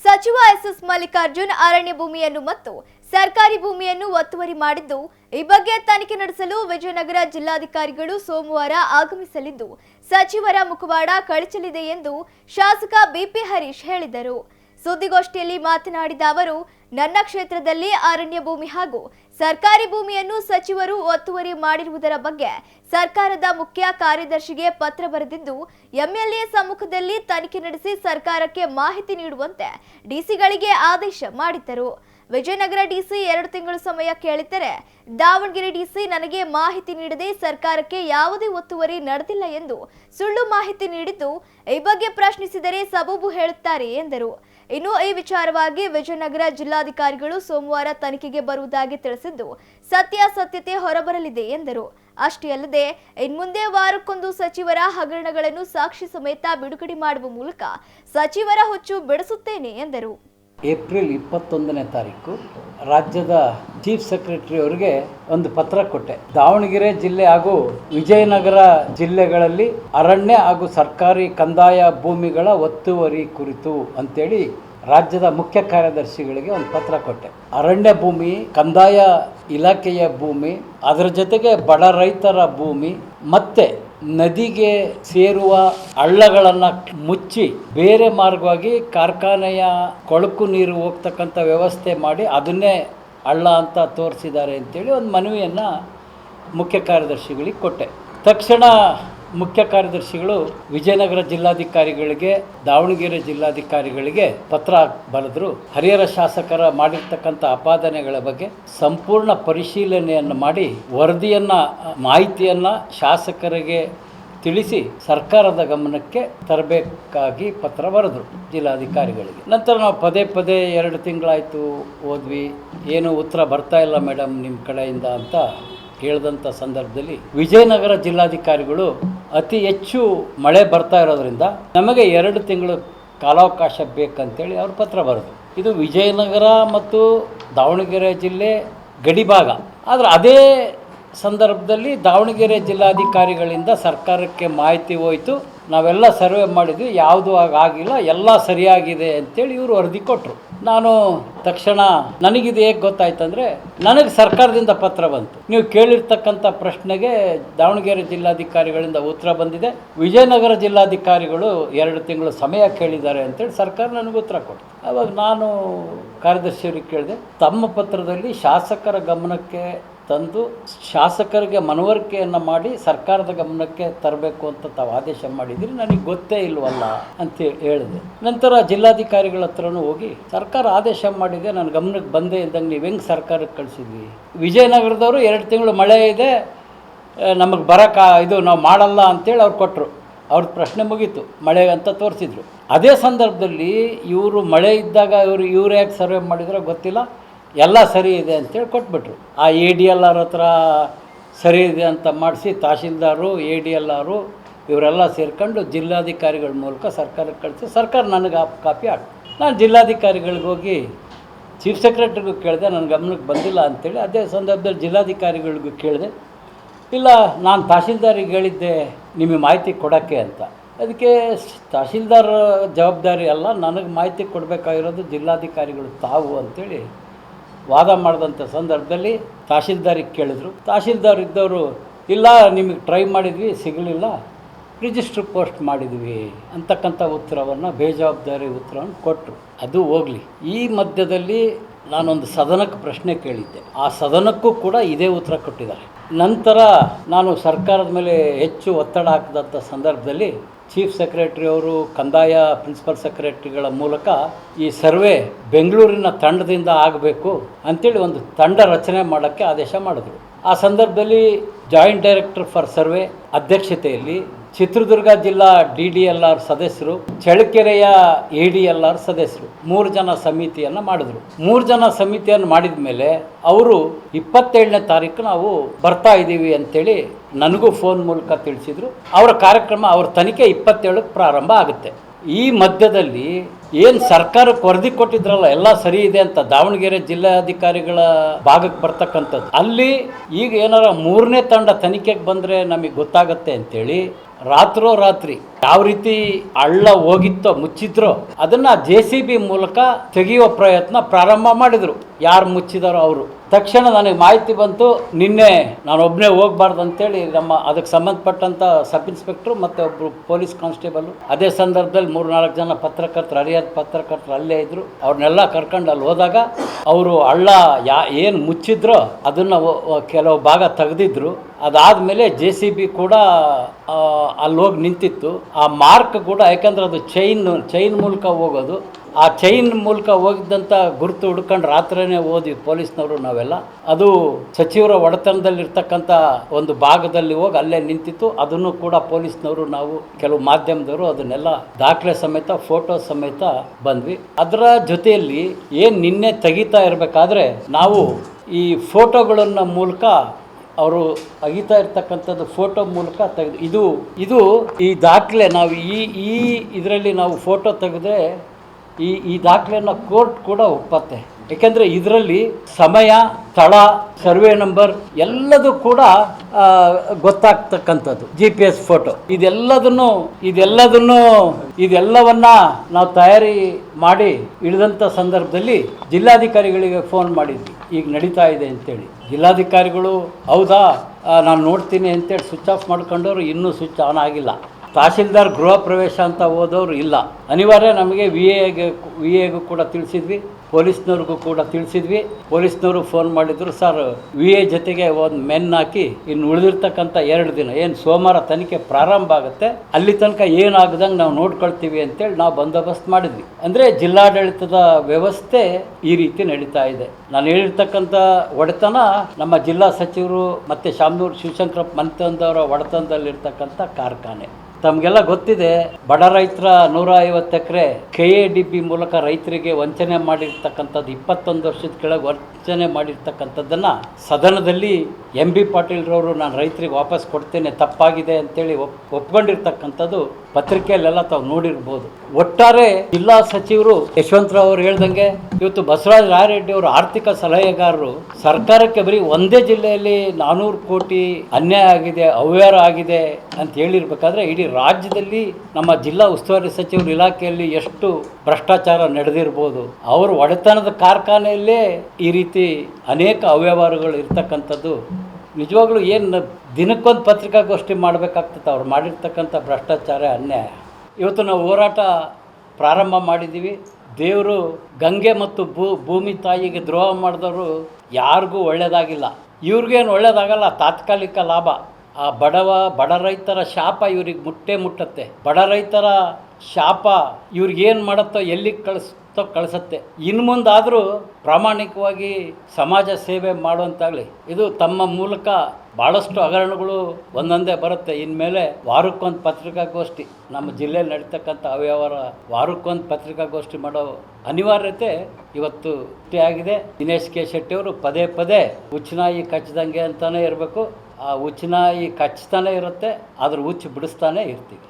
ಸಚಿವ ಎಸ್ಎಸ್ ಮಲ್ಲಿಕಾರ್ಜುನ್ ಅರಣ್ಯ ಭೂಮಿಯನ್ನು ಮತ್ತು ಸರ್ಕಾರಿ ಭೂಮಿಯನ್ನು ಒತ್ತುವರಿ ಮಾಡಿದ್ದು, ಈ ಬಗ್ಗೆ ತನಿಖೆ ನಡೆಸಲು ವಿಜಯನಗರ ಜಿಲ್ಲಾಧಿಕಾರಿಗಳು ಸೋಮವಾರ ಆಗಮಿಸಲಿದ್ದು, ಸಚಿವರ ಮುಖವಾಡ ಕಳಚಲಿದೆ ಎಂದು ಶಾಸಕ ಬಿಪಿ ಹರೀಶ್ ಹೇಳಿದರು. ಸುದ್ದಿಗೋಷ್ಠಿಯಲ್ಲಿ ಮಾತನಾಡಿದ ಅವರು ನನ್ನ ಕ್ಷೇತ್ರದಲ್ಲಿ ಅರಣ್ಯ ಭೂಮಿ ಹಾಗೂ ಸರ್ಕಾರಿ ಭೂಮಿಯನ್ನು ಸಚಿವರು ಒತ್ತುವರಿ ಮಾಡಿರುವುದರ ಬಗ್ಗೆ ಸರ್ಕಾರದ ಮುಖ್ಯ ಕಾರ್ಯದರ್ಶಿಗೆ ಪತ್ರ ಬರೆದಿದ್ದು, ಎಂಎಲ್ಎ ಸಮ್ಮುಖದಲ್ಲಿ ತನಿಖೆ ನಡೆಸಿ ಸರ್ಕಾರಕ್ಕೆ ಮಾಹಿತಿ ನೀಡುವಂತೆ ಡಿಸಿಗಳಿಗೆ ಆದೇಶ ಮಾಡಿದ್ದರು. ವಿಜಯನಗರ ಡಿಸಿ ಎರಡು ತಿಂಗಳು ಸಮಯ ಕೇಳಿದ್ದರೆ ದಾವಣಗೆರೆ ಡಿಸಿ ನನಗೆ ಮಾಹಿತಿ ನೀಡದೆ ಸರ್ಕಾರಕ್ಕೆ ಯಾವುದೇ ಒತ್ತುವರಿ ನಡೆದಿಲ್ಲ ಎಂದು ಸುಳ್ಳು ಮಾಹಿತಿ ನೀಡಿದ್ದು, ಈ ಬಗ್ಗೆ ಪ್ರಶ್ನಿಸಿದರೆ ಸಬೂಬು ಹೇಳುತ್ತಾರೆ ಎಂದರು. ಇನ್ನು ಈ ವಿಚಾರವಾಗಿ ವಿಜಯನಗರ ಜಿಲ್ಲಾಧಿಕಾರಿಗಳು ಸೋಮವಾರ ತನಿಖೆಗೆ ಬರುವುದಾಗಿ ತಿಳಿಸಿದ್ದು, ಸತ್ಯಾಸತ್ಯತೆ ಹೊರಬರಲಿದೆ ಎಂದರು. ಅಷ್ಟೇ ಅಲ್ಲದೆ, ಇನ್ಮುಂದೆ ವಾರಕ್ಕೊಂದು ಸಚಿವರ ಹಗರಣಗಳನ್ನು ಸಾಕ್ಷಿ ಸಮೇತ ಬಿಡುಗಡೆ ಮಾಡುವ ಮೂಲಕ ಸಚಿವರ ಹುಚ್ಚು ಬಿಡಿಸುತ್ತೇನೆ ಎಂದರು. ಏಪ್ರಿಲ್ ಇಪ್ಪತ್ತೊಂದನೇ ತಾರೀಕು ರಾಜ್ಯದ ಚೀಫ್ ಸೆಕ್ರೆಟರಿ ಅವರಿಗೆ ಒಂದು ಪತ್ರ ಕೊಟ್ಟೆ. ದಾವಣಗೆರೆ ಜಿಲ್ಲೆ ಹಾಗೂ ವಿಜಯನಗರ ಜಿಲ್ಲೆಗಳಲ್ಲಿ ಅರಣ್ಯ ಹಾಗೂ ಸರ್ಕಾರಿ ಕಂದಾಯ ಭೂಮಿಗಳ ಒತ್ತುವರಿ ಕುರಿತು ಅಂತೇಳಿ ರಾಜ್ಯದ ಮುಖ್ಯ ಕಾರ್ಯದರ್ಶಿಗಳಿಗೆ ಒಂದು ಪತ್ರ ಕೊಟ್ಟೆ. ಅರಣ್ಯ ಭೂಮಿ, ಕಂದಾಯ ಇಲಾಖೆಯ ಭೂಮಿ, ಅದರ ಜೊತೆಗೆ ಬಡ ರೈತರ ಭೂಮಿ, ಮತ್ತೆ ನದಿಗೆ ಸೇರುವ ಹಳ್ಳಗಳನ್ನು ಮುಚ್ಚಿ ಬೇರೆ ಮಾರ್ಗವಾಗಿ ಕಾರ್ಖಾನೆಯ ಕೊಳಕು ನೀರು ಹೋಗ್ತಕ್ಕಂಥ ವ್ಯವಸ್ಥೆ ಮಾಡಿ ಅದನ್ನೇ ಹಳ್ಳ ಅಂತ ತೋರಿಸಿದ್ದಾರೆ ಅಂತೇಳಿ ಒಂದು ಮನವಿಯನ್ನು ಮುಖ್ಯ ಕಾರ್ಯದರ್ಶಿಗಳಿಗೆ ಕೊಟ್ಟೆ. ತಕ್ಷಣ ಮುಖ್ಯ ಕಾರ್ಯದರ್ಶಿಗಳು ವಿಜಯನಗರ ಜಿಲ್ಲಾಧಿಕಾರಿಗಳಿಗೆ, ದಾವಣಗೆರೆ ಜಿಲ್ಲಾಧಿಕಾರಿಗಳಿಗೆ ಪತ್ರ ಬರೆದ್ರು. ಹರಿಹರ ಶಾಸಕರ ಮಾಡಿರ್ತಕ್ಕಂಥ ಆಪಾದನೆಗಳ ಬಗ್ಗೆ ಸಂಪೂರ್ಣ ಪರಿಶೀಲನೆಯನ್ನು ಮಾಡಿ, ವರದಿಯನ್ನು, ಮಾಹಿತಿಯನ್ನು ಶಾಸಕರಿಗೆ ತಿಳಿಸಿ ಸರ್ಕಾರದ ಗಮನಕ್ಕೆ ತರಬೇಕಾಗಿ ಪತ್ರ ಬರೆದರು ಜಿಲ್ಲಾಧಿಕಾರಿಗಳಿಗೆ. ನಂತರ ನಾವು ಪದೇ ಪದೇ ಎರಡು ತಿಂಗಳಾಯಿತು ಹೋದ್ವಿ ಏನು ಉತ್ತರ ಬರ್ತಾ ಇಲ್ಲ ಮೇಡಮ್ ನಿಮ್ಮ ಕಡೆಯಿಂದ ಅಂತ ಹೇಳಿದಂಥ ಸಂದರ್ಭದಲ್ಲಿ ವಿಜಯನಗರ ಜಿಲ್ಲಾಧಿಕಾರಿಗಳು ಅತಿ ಹೆಚ್ಚು ಮಳೆ ಬರ್ತಾ ಇರೋದ್ರಿಂದ ನಮಗೆ ಎರಡು ತಿಂಗಳು ಕಾಲಾವಕಾಶ ಬೇಕಂತೇಳಿ ಅವ್ರ ಪತ್ರ ಬರೆದು. ಇದು ವಿಜಯನಗರ ಮತ್ತು ದಾವಣಗೆರೆ ಜಿಲ್ಲೆ ಗಡಿಭಾಗ ಆದರೆ ಅದೇ ಸಂದರ್ಭದಲ್ಲಿ ದಾವಣಗೆರೆ ಜಿಲ್ಲಾಧಿಕಾರಿಗಳಿಂದ ಸರ್ಕಾರಕ್ಕೆ ಮಾಹಿತಿ ಹೋಯಿತು. ನಾವೆಲ್ಲ ಸರ್ವೆ ಮಾಡಿದ್ವಿ, ಯಾವುದು ಆಗಿಲ್ಲ, ಎಲ್ಲ ಸರಿಯಾಗಿದೆ ಅಂತೇಳಿ ಇವರು ವರದಿ ಕೊಟ್ಟರು ನಾನು ತಕ್ಷಣ ನನಗಿದು ಹೇಗೆ ಗೊತ್ತಾಯ್ತಂದರೆ ನನಗೆ ಸರ್ಕಾರದಿಂದ ಪತ್ರ ಬಂತು. ನೀವು ಕೇಳಿರ್ತಕ್ಕಂಥ ಪ್ರಶ್ನೆಗೆ ದಾವಣಗೆರೆ ಜಿಲ್ಲಾಧಿಕಾರಿಗಳಿಂದ ಉತ್ತರ ಬಂದಿದೆ. ವಿಜಯನಗರ ಜಿಲ್ಲಾಧಿಕಾರಿಗಳು ಎರಡು ತಿಂಗಳು ಸಮಯ ಕೇಳಿದ್ದಾರೆ ಅಂತೇಳಿ ಸರ್ಕಾರ ನನಗೆ ಉತ್ತರ ಕೊಟ್ಟು ಅವಾಗ ನಾನು ಕಾರ್ಯದರ್ಶಿಯವರಿಗೆ ಕೇಳಿದೆ. ತಮ್ಮ ಪತ್ರದಲ್ಲಿ ಶಾಸಕರ ಗಮನಕ್ಕೆ ತಂದು ಶಾಸಕರಿಗೆ ಮನವರಿಕೆಯನ್ನು ಮಾಡಿ ಸರ್ಕಾರದ ಗಮನಕ್ಕೆ ತರಬೇಕು ಅಂತ ತಾವು ಆದೇಶ ಮಾಡಿದಿರಿ ನನಗೆ ಗೊತ್ತೇ ಇಲ್ವಲ್ಲ ಅಂತ ಹೇಳಿದೆ. ನಂತರ ಜಿಲ್ಲಾಧಿಕಾರಿಗಳ ಹತ್ರನೂ ಹೋಗಿ, ಸರ್ಕಾರ ಆದೇಶ ಮಾಡಿದೆ, ನನ್ನ ಗಮನಕ್ಕೆ ಬಂದೇ ಇದ್ದಂಗೆ ನೀವು ಹೆಂಗೆ ಸರ್ಕಾರಕ್ಕೆ ಕಳಿಸಿದ್ವಿ ವಿಜಯನಗರದವರು ಎರಡು ತಿಂಗಳು ಮಳೆ ಇದೆ ನಮಗೆ ಬರಕ ಇದು ನಾವು ಮಾಡಲ್ಲ ಅಂತೇಳಿ ಅವ್ರು ಕೊಟ್ಟರು ಅವ್ರದ್ದು ಪ್ರಶ್ನೆ ಮುಗೀತು, ಮಳೆ ಅಂತ ತೋರಿಸಿದ್ರು. ಅದೇ ಸಂದರ್ಭದಲ್ಲಿ ಇವರು ಮಳೆ ಇದ್ದಾಗ ಇವರು ಇವ್ರು ಯಾಕೆ ಸರ್ವೆ ಮಾಡಿದ್ರೆ ಗೊತ್ತಿಲ್ಲ. ಎಲ್ಲ ಸರಿ ಇದೆ ಅಂತೇಳಿ ಕೊಟ್ಬಿಟ್ರು. ಆ ಎ ಡಿ ಎಲ್ ಆರ್ ಹತ್ರ ಸರಿ ಇದೆ ಅಂತ ಮಾಡಿಸಿ ತಹಶೀಲ್ದಾರು, ಎ ಡಿ ಎಲ್ ಆರು ಇವರೆಲ್ಲ ಸೇರ್ಕೊಂಡು ಜಿಲ್ಲಾಧಿಕಾರಿಗಳ ಮೂಲಕ ಸರ್ಕಾರಕ್ಕೆ ಕಳಿಸಿ, ಸರ್ಕಾರ ನನಗೆ ಆ ಕಾಪಿ ಹಾಕಿ ನಾನು ಜಿಲ್ಲಾಧಿಕಾರಿಗಳಿಗೆ ಹೋಗಿ ಚೀಫ್ ಸೆಕ್ರೆಟ್ರಿಗೂ ಕೇಳಿದೆ, ನನ್ನ ಗಮನಕ್ಕೆ ಬಂದಿಲ್ಲ ಅಂತೇಳಿ, ಅದೇ ಸಂದರ್ಭದಲ್ಲಿ ಜಿಲ್ಲಾಧಿಕಾರಿಗಳಿಗೂ ಕೇಳಿದೆ. ಇಲ್ಲ, ನಾನು ತಹಶೀಲ್ದಾರಿಗೆ ಹೇಳಿದ್ದೆ, ನಿಮಗೆ ಮಾಹಿತಿ ಕೊಡೋಕ್ಕೆ ಅಂತ. ಅದಕ್ಕೆ ತಹಶೀಲ್ದಾರ್ ಜವಾಬ್ದಾರಿ ಅಲ್ಲ, ನನಗೆ ಮಾಹಿತಿ ಕೊಡಬೇಕಾಗಿರೋದು ಜಿಲ್ಲಾಧಿಕಾರಿಗಳು ತಾವು ಅಂತೇಳಿ ವಾದ ಮಾಡಿದಂಥ ಸಂದರ್ಭದಲ್ಲಿ ತಹಶೀಲ್ದಾರಿಗೆ ಕೇಳಿದ್ರು. ತಹಶೀಲ್ದಾರ್ ಇದ್ದವರು ಇಲ್ಲ ನಿಮಗೆ ಟ್ರೈ ಮಾಡಿದ್ವಿ ಸಿಗಲಿಲ್ಲ. ರಿಜಿಸ್ಟ್ರ್ ಪೋಸ್ಟ್ ಮಾಡಿದ್ವಿ ಅಂತಕ್ಕಂಥ ಉತ್ತರವನ್ನು ಬೇಜವಾಬ್ದಾರಿ ಉತ್ತರವನ್ನು ಕೊಟ್ಟರು. ಅದು ಹೋಗಲಿ. ಈ ಮಧ್ಯದಲ್ಲಿ ನಾನೊಂದು ಸದನಕ್ಕೆ ಪ್ರಶ್ನೆ ಕೇಳಿದ್ದೆ. ಆ ಸದನಕ್ಕೂ ಕೂಡ ಇದೇ ಉತ್ತರ ಕೊಟ್ಟಿದ್ದಾರೆ. ನಂತರ ನಾನು ಸರ್ಕಾರದ ಮೇಲೆ ಹೆಚ್ಚು ಒತ್ತಡ ಹಾಕಿದಂಥ ಸಂದರ್ಭದಲ್ಲಿ ಚೀಫ್ ಸೆಕ್ರೆಟರಿ ಅವರು, ಕಂದಾಯ ಪ್ರಿನ್ಸಿಪಲ್ ಸೆಕ್ರೆಟರಿಗಳ ಮೂಲಕ ಈ ಸರ್ವೆ ಬೆಂಗಳೂರಿನ ತಂಡದಿಂದ ಆಗಬೇಕು ಅಂತೇಳಿ ಒಂದು ತಂಡ ರಚನೆ ಮಾಡೋಕ್ಕೆ ಆದೇಶ ಮಾಡಿದ್ರು. ಆ ಸಂದರ್ಭದಲ್ಲಿ ಜಾಯಿಂಟ್ ಡೈರೆಕ್ಟರ್ ಫಾರ್ ಸರ್ವೆ ಅಧ್ಯಕ್ಷತೆಯಲ್ಲಿ ಚಿತ್ರದುರ್ಗ ಜಿಲ್ಲಾ ಡಿ ಡಿ ಎಲ್ ಆರ್ ಸದಸ್ಯರು, ಚಳ್ಳಕೆರೆಯ ಎ ಡಿ ಎಲ್ ಆರ್ ಸದಸ್ಯರು ಮೂರು ಜನ ಸಮಿತಿಯನ್ನು ಮಾಡಿದ್ರು. ಮೂರು ಜನ ಸಮಿತಿಯನ್ನು ಮಾಡಿದ ಮೇಲೆ ಅವರು ಇಪ್ಪತ್ತೇಳನೇ ತಾರೀಕು ನಾವು ಬರ್ತಾ ಇದ್ದೀವಿ ಅಂತೇಳಿ ನನಗೂ ಫೋನ್ ಮೂಲಕ ತಿಳಿಸಿದ್ರು. ಅವರ ಕಾರ್ಯಕ್ರಮ, ಅವ್ರ ತನಿಖೆ ಇಪ್ಪತ್ತೇಳಕ್ಕೆ ಪ್ರಾರಂಭ ಆಗುತ್ತೆ. ಈ ಮಧ್ಯದಲ್ಲಿ ಏನು ಸರ್ಕಾರಕ್ಕೆ ವರದಿ ಕೊಟ್ಟಿದ್ರಲ್ಲ, ಎಲ್ಲ ಸರಿ ಇದೆ ಅಂತ ದಾವಣಗೆರೆ ಜಿಲ್ಲಾಧಿಕಾರಿಗಳ ಭಾಗಕ್ಕೆ ಬರ್ತಕ್ಕಂಥದ್ದು. ಅಲ್ಲಿ ಈಗ ಏನಾರ ಮೂರನೇ ತಂಡ ತನಿಖೆಗೆ ಬಂದರೆ ನಮಗೆ ಗೊತ್ತಾಗತ್ತೆ ಅಂತೇಳಿ ರಾತ್ರೋ ರಾತ್ರಿ ಯಾವ ರೀತಿ ಹಳ್ಳ ಹೋಗಿತ್ತೋ, ಮುಚ್ಚಿದ್ರೋ, ಅದನ್ನ ಜೆ ಸಿ ಬಿ ಮೂಲಕ ತೆಗೆಯುವ ಪ್ರಯತ್ನ ಪ್ರಾರಂಭ ಮಾಡಿದ್ರು. ಯಾರು ಮುಚ್ಚಿದಾರೋ ಅವರು. ತಕ್ಷಣ ನನಗೆ ಮಾಹಿತಿ ಬಂತು, ನಿನ್ನೆ ನಾನು ಒಬ್ಬನೇ ಹೋಗ್ಬಾರ್ದು ಅಂತೇಳಿ ನಮ್ಮ ಅದಕ್ಕೆ ಸಂಬಂಧಪಟ್ಟಂತ ಸಬ್ ಇನ್ಸ್ಪೆಕ್ಟ್ರು ಮತ್ತು ಒಬ್ಬರು ಪೊಲೀಸ್ ಕಾನ್ಸ್ಟೇಬಲ್ ಅದೇ ಸಂದರ್ಭದಲ್ಲಿ ಮೂರು ನಾಲ್ಕು ಜನ ಪತ್ರಕರ್ತರು ಹರಿಯಾದ ಪತ್ರಕರ್ತರು ಅಲ್ಲೇ ಇದ್ದರು ಅವ್ರನ್ನೆಲ್ಲ ಕರ್ಕೊಂಡು ಅಲ್ಲಿ ಹೋದಾಗ ಅವರು ಹಳ್ಳ ಯಾ, ಏನು ಮುಚ್ಚಿದ್ರೋ ಅದನ್ನು ಕೆಲವು ಭಾಗ ತೆಗೆದಿದ್ರು. ಅದಾದಮೇಲೆ ಜೆ ಸಿ ಬಿ ಕೂಡ ಅಲ್ಲಿ ಹೋಗಿ ನಿಂತಿತ್ತು. ಆ ಮಾರ್ಕ್ ಕೂಡ ಯಾಕಂದ್ರೆ ಅದು ಚೈನ್ ಚೈನ್ ಮೂಲಕ ಹೋಗೋದು. ಆ ಚೈನ್ ಮೂಲಕ ಹೋಗಿದ್ದಂಥ ಗುರುತು ಹುಡ್ಕೊಂಡು ರಾತ್ರಿನೇ ಓದಿ ಪೊಲೀಸ್ನವರು ನಾವೆಲ್ಲ. ಅದು ಸಚಿವರ ಒಡೆತನದಲ್ಲಿರ್ತಕ್ಕಂಥ ಒಂದು ಭಾಗದಲ್ಲಿ ಹೋಗಿ ಅಲ್ಲೇ ನಿಂತಿತ್ತು. ಅದನ್ನು ಕೂಡ ಪೊಲೀಸ್ನವರು ನಾವು, ಕೆಲವು ಮಾಧ್ಯಮದವರು ಅದನ್ನೆಲ್ಲ ದಾಖಲೆ ಸಮೇತ, ಫೋಟೋ ಸಮೇತ ಬಂದ್ವಿ. ಅದರ ಜೊತೆಯಲ್ಲಿ ಏನು ನಿನ್ನೆ ತೆಗಿತಾ ಇರಬೇಕಾದ್ರೆ, ನಾವು ಈ ಫೋಟೋಗಳನ್ನ ಮೂಲಕ ಅವರು ಅಗಿತಾ ಇರ್ತಕ್ಕಂಥದ್ದು ಫೋಟೋ ಮೂಲಕ ತೆಗೆದು, ಇದು ಇದು ಈ ದಾಖಲೆ ನಾವು ಈ ಈ ಇದರಲ್ಲಿ ನಾವು ಫೋಟೋ ತೆಗೆದ್ರೆ ಈ ಈ ದಾಖಲೆಯನ್ನು ಕೋರ್ಟ್ ಕೂಡ ಒಪ್ಪತ್ತೆ. ಏಕೆಂದರೆ ಇದರಲ್ಲಿ ಸಮಯ, ಸ್ಥಳ, ಸರ್ವೆ ನಂಬರ್ ಎಲ್ಲದೂ ಕೂಡ ಗೊತ್ತಾಗ್ತಕ್ಕಂಥದ್ದು. ಜಿ ಪಿ ಎಸ್ ಫೋಟೋ ಇದೆಲ್ಲದನ್ನು ಇದೆಲ್ಲದನ್ನು, ಇದೆಲ್ಲವನ್ನ ನಾವು ತಯಾರಿ ಮಾಡಿ ಇಳಿದಂಥ ಸಂದರ್ಭದಲ್ಲಿ ಜಿಲ್ಲಾಧಿಕಾರಿಗಳಿಗೆ ಫೋನ್ ಮಾಡಿದ್ವಿ. ಈಗ ನಡೀತಾ ಇದೆ ಅಂತೇಳಿ. ಜಿಲ್ಲಾಧಿಕಾರಿಗಳು, ಹೌದಾ ನಾನು ನೋಡ್ತೀನಿ ಅಂತೇಳಿ ಸ್ವಿಚ್ ಆಫ್ ಮಾಡ್ಕೊಂಡವ್ರು ಇನ್ನೂ ಸ್ವಿಚ್ ಆನ್ ಆಗಿಲ್ಲ. ತಹಶೀಲ್ದಾರ್ ಗೃಹ ಪ್ರವೇಶ ಅಂತ ಹೋದವರು ಇಲ್ಲ. ಅನಿವಾರ್ಯ ನಮಗೆ ವಿ ಎಗೆ ವಿ ಎಗೂ ಕೂಡ ತಿಳಿಸಿದ್ವಿ, ಪೊಲೀಸ್ನವ್ರಿಗೂ ಕೂಡ ತಿಳಿಸಿದ್ವಿ. ಪೊಲೀಸ್ನವರು ಫೋನ್ ಮಾಡಿದ್ರು, ಸರ್ ವಿ ಎ ಜೊತೆಗೆ ಒಂದು ಮೆನ್ ಹಾಕಿ ಇನ್ನು ಉಳಿದಿರ್ತಕ್ಕಂಥ ಎರಡು ದಿನ, ಏನು ಸೋಮವಾರ ತನಿಖೆ ಪ್ರಾರಂಭ ಆಗುತ್ತೆ, ಅಲ್ಲಿ ತನಕ ಏನಾಗದಂಗೆ ನಾವು ನೋಡ್ಕೊಳ್ತೀವಿ ಅಂತೇಳಿ ನಾವು ಬಂದೋಬಸ್ತ್ ಮಾಡಿದ್ವಿ. ಅಂದರೆ ಜಿಲ್ಲಾಡಳಿತದ ವ್ಯವಸ್ಥೆ ಈ ರೀತಿ ನಡೀತಾ ಇದೆ. ನಾನು ಹೇಳಿರ್ತಕ್ಕಂಥ ಒಡೆತನ ನಮ್ಮ ಜಿಲ್ಲಾ ಸಚಿವರು ಮತ್ತು ಶಾಮನೂರು ಶಿವಶಂಕರಪ್ಪ ಮಂತಂದವರ ಒಡೆತನದಲ್ಲಿರ್ತಕ್ಕಂಥ ಕಾರ್ಖಾನೆ. ತಮಗೆಲ್ಲ ಗೊತ್ತಿದೆ, ಬಡ ರೈತರ ನೂರ ಐವತ್ತು acre K A D B ಮೂಲಕ ರೈತರಿಗೆ ವಂಚನೆ ಮಾಡಿರ್ತಕ್ಕಂಥದ್ದು ಇಪ್ಪತ್ತೊಂದು ವರ್ಷದ ಕೆಳಗೆ ವಂಚನೆ ಮಾಡಿರ್ತಕ್ಕಂಥದ್ದನ್ನು ಸದನದಲ್ಲಿ ಎಂ ಬಿ ಪಾಟೀಲ್ರವರು ನಾನು ರೈತರಿಗೆ ವಾಪಸ್ ಕೊಡ್ತೇನೆ, ತಪ್ಪಾಗಿದೆ ಅಂತೇಳಿ ಒಪ್, ಒಪ್ಕೊಂಡಿರ್ತಕ್ಕಂಥದ್ದು ಪತ್ರಿಕೆಯಲ್ಲೆಲ್ಲ ತಾವು ನೋಡಿರ್ಬೋದು. ಒಟ್ಟಾರೆ ಜಿಲ್ಲಾ ಸಚಿವರು ಯಶವಂತರಾವ್ ಅವರು ಹೇಳ್ದಂಗೆ ಇವತ್ತು ಬಸವರಾಜ ರಾಯರೆಡ್ಡಿ ಅವರು ಆರ್ಥಿಕ ಸಲಹೆಗಾರರು, ಸರ್ಕಾರಕ್ಕೆ ಬರೀ ಒಂದೇ ಜಿಲ್ಲೆಯಲ್ಲಿ ನಾನೂರು ಕೋಟಿ ಅನ್ಯಾಯ ಆಗಿದೆ, ಅವ್ಯವಹಾರ ಆಗಿದೆ ಅಂತ ಹೇಳಿರ್ಬೇಕಾದ್ರೆ ಇಡೀ ರಾಜ್ಯದಲ್ಲಿ ನಮ್ಮ ಜಿಲ್ಲಾ ಉಸ್ತುವಾರಿ ಸಚಿವರು ಇಲಾಖೆಯಲ್ಲಿ ಎಷ್ಟು ಭ್ರಷ್ಟಾಚಾರ ನಡೆದಿರ್ಬೋದು. ಅವ್ರ ಒಡೆತನದ ಕಾರ್ಖಾನೆಯಲ್ಲೇ ಈ ರೀತಿ ಅನೇಕ ಅವ್ಯವಹಾರಗಳು ಇರ್ತಕ್ಕಂಥದ್ದು. ನಿಜವಾಗ್ಲೂ ಏನು ದಿನಕ್ಕೊಂದು ಪತ್ರಿಕಾಗೋಷ್ಠಿ ಮಾಡಬೇಕಾಗ್ತದೆ. ಅವ್ರು ಮಾಡಿರ್ತಕ್ಕಂಥ ಭ್ರಷ್ಟಾಚಾರ ಅನ್ಯಾಯ. ಇವತ್ತು ನಾವು ಹೋರಾಟ ಪ್ರಾರಂಭ ಮಾಡಿದ್ದೀವಿ ದೇವರು ಗಂಗೆ ಮತ್ತು ಭೂ, ಭೂಮಿ ತಾಯಿಗೆ ದ್ರೋಹ ಮಾಡಿದವರು ಯಾರಿಗೂ ಒಳ್ಳೆಯದಾಗಿಲ್ಲ ಇವ್ರಿಗೇನು ಒಳ್ಳೆಯದಾಗಲ್ಲ ತಾತ್ಕಾಲಿಕ ಲಾಭ. ಆ ಬಡವ, ಬಡ ರೈತರ ಶಾಪ ಇವ್ರಿಗೆ ಮುಟ್ಟೆ ಮುಟ್ಟತ್ತೆ. ಬಡ ರೈತರ ಶಾಪ ಇವ್ರಿಗೇನು ಮಾಡುತ್ತೋ ಎಲ್ಲಿಗೆ ಕಳಿಸ್ತೋ ಕಳಿಸತ್ತೆ. ಇನ್ನು ಮುಂದಾದರೂ ಪ್ರಾಮಾಣಿಕವಾಗಿ ಸಮಾಜ ಸೇವೆ ಮಾಡುವಂತಾಗಲಿ. ಇದು ತಮ್ಮ ಮೂಲಕ ಭಾಳಷ್ಟು ಹಗರಣಗಳು ಒಂದೊಂದೇ ಬರುತ್ತೆ. ಇನ್ಮೇಲೆ ವಾರಕ್ಕೊಂದು ಪತ್ರಿಕಾಗೋಷ್ಠಿ, ನಮ್ಮ ಜಿಲ್ಲೆಯಲ್ಲಿ ನಡೀತಕ್ಕಂಥ ಅವ್ಯವಹಾರ ವಾರಕ್ಕೊಂದು ಪತ್ರಿಕಾಗೋಷ್ಠಿ ಮಾಡೋ ಅನಿವಾರ್ಯತೆ ಇವತ್ತು ಆಗಿದೆ ದಿನೇಶ್ ಕೆ ಶೆಟ್ಟಿಯವರು ಪದೇ ಪದೇ ಉಚ್ಚನಾಯಿ ಕಚ್ಚದಂಗೆ ಅಂತಲೇ ಇರಬೇಕು. ಆ ಉಚ್ಚನಾಯಿ ಕಚ್ತಾನೆ ಇರುತ್ತೆ ಅದ್ರ ಹುಚ್ಚು ಬಿಡಿಸ್ತಾನೆ ಇರ್ತೀವಿ.